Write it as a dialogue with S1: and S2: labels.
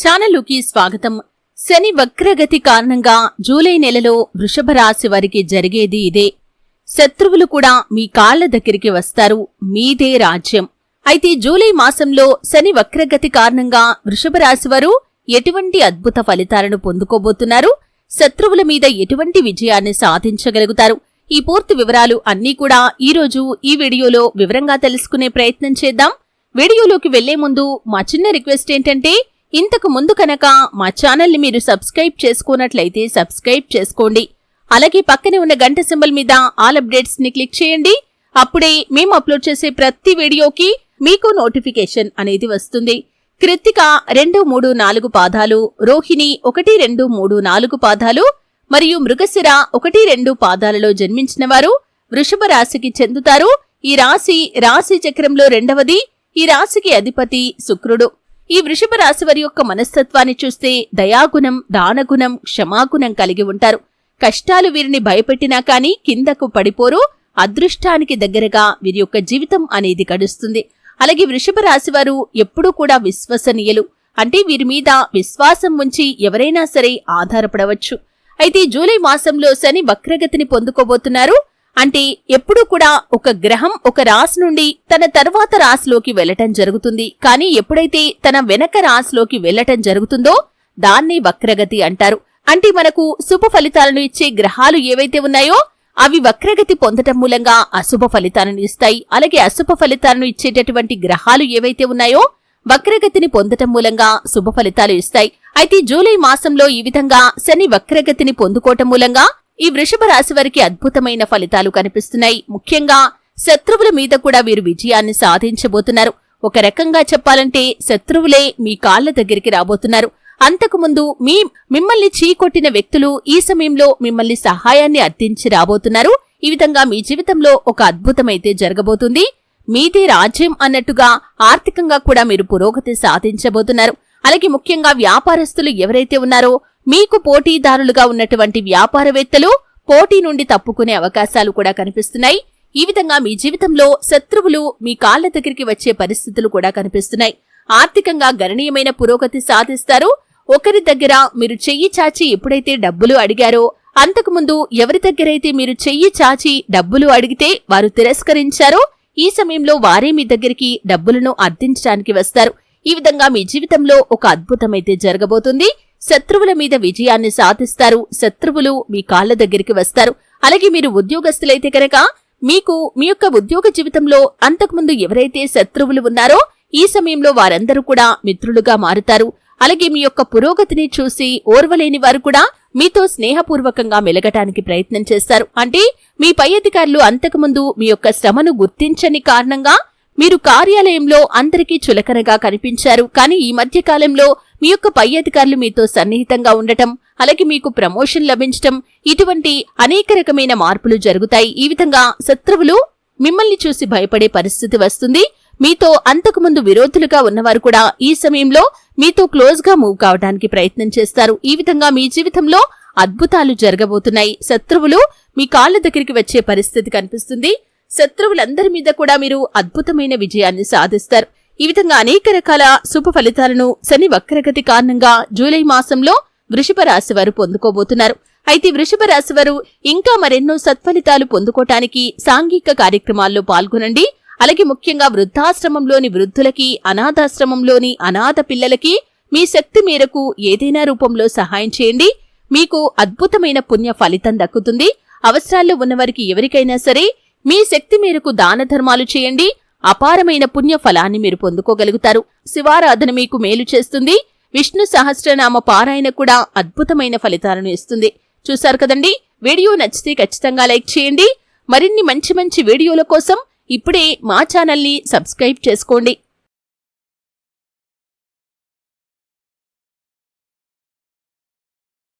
S1: ఛానలుకి స్వాగతం. శని వక్రగతి కారణంగా జూలై నెలలో వృషభ రాశి వారికి జరిగేది ఇదే. శత్రువులు కూడా మీ కాళ్ళ దగ్గరికి వస్తారు. మీదే రాజ్యం. అయితే జూలై మాసంలో శని వక్రగతి కారణంగా వృషభ రాశి వారు ఎటువంటి అద్భుత ఫలితాలను పొందుకోబోతున్నారు? శత్రువుల మీద ఎటువంటి విజయాన్ని సాధించగలుగుతారు? ఈ పూర్తి వివరాలు అన్నీ కూడా ఈ రోజు ఈ వీడియోలో వివరంగా తెలుసుకునే ప్రయత్నం చేద్దాం. వీడియోలోకి వెళ్ళే ముందు మా చిన్న రిక్వెస్ట్ ఏంటంటే ఇంతకు ముందు కనుక మా ఛానల్ని మీరు సబ్స్క్రైబ్ చేసుకున్నట్లయితే సబ్స్క్రైబ్ చేసుకోండి. అలాగే పక్కనే ఉన్న గంట సింబల్ మీద ఆల్ అప్డేట్స్ని క్లిక్ చేయండి. అప్పుడే మేము అప్లోడ్ చేసే ప్రతి వీడియోకి మీకు నోటిఫికేషన్ అనేది వస్తుంది. కృత్తిక రెండు మూడు నాలుగు పాదాలు రోహిణి ఒకటి రెండు మూడు నాలుగు పాదాలు మరియు మృగశిర ఒకటి రెండు పాదాలలో జన్మించిన వారు వృషభ రాశికి చెందుతారు. ఈ రాశి రాశి చక్రంలో రెండవది ఈ రాశికి అధిపతి శుక్రుడు. ఈ వృషభ రాశి వారి యొక్క మనస్తత్వాన్ని చూస్తే దయాగుణం దానగుణం క్షమాగుణం కలిగి ఉంటారు. కష్టాలు వీరిని భయపెట్టినా కానీ కిందకు పడిపోరు. అదృష్టానికి దగ్గరగా వీరి యొక్క జీవితం అనేది గడుస్తుంది. అలాగే వృషభ రాశి వారు ఎప్పుడూ కూడా విశ్వసనీయులు. అంటే వీరి మీద విశ్వాసం ఉంచి ఎవరైనా సరే ఆధారపడవచ్చు. అయితే జూలై మాసంలో శని వక్రగతిని పొందుకోబోతున్నారు. అంటే ఎప్పుడూ కూడా ఒక గ్రహం ఒక రాశి నుండి తన తర్వాత రాశిలోకి వెళ్ళటం జరుగుతుంది. కానీ ఎప్పుడైతే తన వెనక రాశిలోకి వెళ్ళటం జరుగుతుందో దాన్ని వక్రగతి అంటారు. అంటే మనకు శుభ ఫలితాలను ఇచ్చే గ్రహాలు ఏవైతే ఉన్నాయో అవి వక్రగతి పొందటం మూలంగా అశుభ ఫలితాలను ఇస్తాయి. అలాగే అశుభ ఫలితాలను ఇచ్చేటటువంటి గ్రహాలు ఏవైతే ఉన్నాయో వక్రగతిని పొందటం మూలంగా శుభ ఫలితాలు ఇస్తాయి. అయితే జూలై మాసంలో ఈ విధంగా శని వక్రగతిని పొందుకోవటం మూలంగా ఈ వృషభ రాశి వారికి అద్భుతమైన ఫలితాలు కనిపిస్తున్నాయి. ముఖ్యంగా శత్రువుల మీద కూడా వీరు విజయాన్ని సాధించబోతున్నారు. ఒక రకంగా చెప్పాలంటే శత్రువులే మీ కాళ్ళ దగ్గరికి రాబోతున్నారు. అంతకుముందు మీ మిమ్మల్ని చీకొట్టిన వ్యక్తులు ఈ సమయంలో మిమ్మల్ని సహాయాన్ని అర్థించి రాబోతున్నారు. ఈ విధంగా మీ జీవితంలో ఒక అద్భుతమైతే జరగబోతుంది. మీదే రాజ్యం అన్నట్టుగా ఆర్థికంగా కూడా మీరు పురోగతి సాధించబోతున్నారు. అలాగే ముఖ్యంగా వ్యాపారస్తులు ఎవరైతే ఉన్నారో మీకు పోటీదారులుగా ఉన్నటువంటి వ్యాపారవేత్తలు పోటీ నుండి తప్పుకునే అవకాశాలు కూడా కనిపిస్తున్నాయి. ఈ విధంగా మీ జీవితంలో శత్రువులు మీ కాళ్ళ దగ్గరికి వచ్చే పరిస్థితులు కూడా కనిపిస్తున్నాయి. ఆర్థికంగా గణనీయమైన పురోగతి సాధిస్తారు. ఒకరి దగ్గర మీరు చెయ్యి చాచి ఎప్పుడైతే డబ్బులు అడిగారో అంతకుముందు ఎవరి దగ్గరైతే మీరు చెయ్యి చాచి డబ్బులు అడిగితే వారు తిరస్కరించారో ఈ సమయంలో వారే మీ దగ్గరికి డబ్బులను అర్థించడానికి వస్తారు. ఈ విధంగా మీ జీవితంలో ఒక అద్భుతమైతే జరగబోతుంది. శత్రువుల మీద విజయాన్ని సాధిస్తారు. శత్రువులు మీ కాళ్ళ దగ్గరికి వస్తారు. అలాగే మీరు ఉద్యోగస్తులైతే కనుక మీకు మీ యొక్క ఉద్యోగ జీవితంలో అంతకుముందు ఎవరైతే శత్రువులు ఉన్నారో ఈ సమయంలో వారందరూ కూడా మిత్రులుగా మారుతారు. అలాగే మీ యొక్క పురోగతిని చూసి ఓర్వలేని వారు కూడా మీతో స్నేహపూర్వకంగా మెలగటానికి ప్రయత్నం చేస్తారు. అంటే మీ పై అధికారులు అంతకుముందు మీ యొక్క శ్రమను గుర్తించని కారణంగా మీరు కార్యాలయంలో అందరికీ చులకనగా కనిపించారు. కానీ ఈ మధ్య కాలంలో మీ యొక్క పై అధికారులు మీతో సన్నిహితంగా ఉండటం అలాగే మీకు ప్రమోషన్ లభించటం ఇటువంటి అనేక రకమైన మార్పులు జరుగుతాయి. ఈ విధంగా శత్రువులు మిమ్మల్ని చూసి భయపడే పరిస్థితి వస్తుంది. మీతో అంతకుముందు విరోధులుగా ఉన్నవారు కూడా ఈ సమయంలో మీతో క్లోజ్గా మూవ్ కావడానికి ప్రయత్నం చేస్తారు. ఈ విధంగా మీ జీవితంలో అద్భుతాలు జరగబోతున్నాయి. శత్రువులు మీ కాళ్ళ దగ్గరికి వచ్చే పరిస్థితి కనిపిస్తుంది. శత్రువులందరి మీద కూడా మీరు అద్భుతమైన విజయాన్ని సాధిస్తారు. ఈ విధంగా అనేక రకాల శుభ ఫలితాలను శని వక్రగతి కారణంగా జూలై మాసంలో వృషభ రాశి వారు పొందుకోబోతున్నారు. అయితే వృషభ రాశి వారు ఇంకా మరెన్నో సత్ఫలితాలు పొందుకోటానికి సాంఘిక కార్యక్రమాల్లో పాల్గొనండి. అలాగే ముఖ్యంగా వృద్ధాశ్రమంలోని వృద్ధులకి అనాథాశ్రమంలోని అనాథ పిల్లలకి మీ శక్తి మేరకు ఏదైనా రూపంలో సహాయం చేయండి. మీకు అద్భుతమైన పుణ్య ఫలితం దక్కుతుంది. అవసరాల్లో ఉన్నవారికి ఎవరికైనా సరే మీ శక్తి మేరకు దాన ధర్మాలు చేయండి. అపారమైన పుణ్య ఫలాన్ని మీరు పొందుకోగలుగుతారు. శివారాధన మీకు మేలు చేస్తుంది. విష్ణు సహస్రనామ పారాయణ కూడా అద్భుతమైన ఫలితాలను ఇస్తుంది. చూశారు కదండి? వీడియో నచ్చితే ఖచ్చితంగా లైక్ చేయండి. మరిన్ని మంచి మంచి వీడియోల కోసం ఇప్పుడే మా ఛానల్ని సబ్స్క్రైబ్ చేసుకోండి.